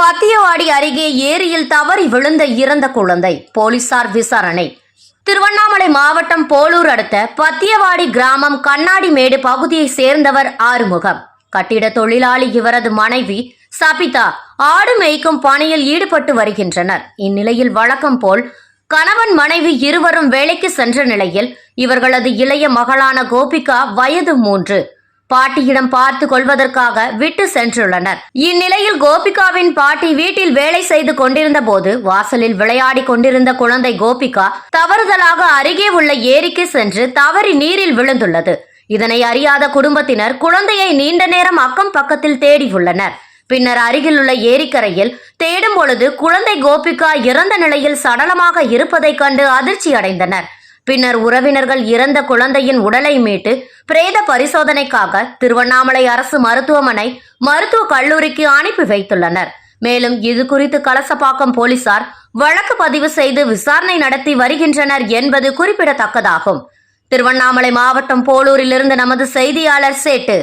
பத்தியவாடி அருகே ஏரியில் தவறி விழுந்த இறந்த குழந்தை. போலீசார் விசாரணை. திருவண்ணாமலை மாவட்டம் போலூர் அடுத்த பத்தியவாடி கிராமம் கண்ணாடி மேடு பகுதியை சேர்ந்தவர் ஆறுமுகம். கட்டிட தொழிலாளி இவரது மனைவி சபிதா ஆடு மேய்க்கும் பணியில் ஈடுபட்டு வருகின்றனர். இந்நிலையில் வழக்கம் போல் கணவன் மனைவி இருவரும் வேலைக்கு சென்ற நிலையில் இவர்களது இளைய மகளான கோபிகா வயது மூன்று. பாட்டியிடம் பார்த்து கொள்வதற்காக விட்டு சென்றுள்ளனர். இந்நிலையில் கோபிகாவின் பாட்டி வீட்டில் வேலை செய்து கொண்டிருந்த போது வாசலில் விளையாடி கொண்டிருந்த குழந்தை கோபிகா தவறுதலாக அருகே உள்ள ஏரிக்கு சென்று தவறி நீரில் விழுந்துள்ளது. இதனை அறியாத குடும்பத்தினர் குழந்தையை நீண்ட நேரம் அக்கம் பக்கத்தில் தேடியுள்ளனர் பின்னர் அருகிலுள்ள ஏரிக்கரையில் தேடும் பொழுது குழந்தை கோபிகா இறந்த நிலையில் சடலமாக இருப்பதைக் கண்டு அதிர்ச்சி அடைந்தனர் பின்னர் உறவினர்கள் இறந்த குழந்தையின் உடலை மீட்டு பிரேத பரிசோதனைக்காக திருவண்ணாமலை அரசு மருத்துவமனை மருத்துவக் கல்லூரிக்கு அனுப்பி வைத்துள்ளனர். மேலும் இது குறித்து கலசப்பாக்கம் போலீசார் வழக்கு பதிவு செய்து விசாரணை நடத்தி வருகின்றனர் என்பது குறிப்பிடத்தக்கதாகும். திருவண்ணாமலை மாவட்டம் போலூரிலிருந்து நமது செய்தியாளர் சேட்டு.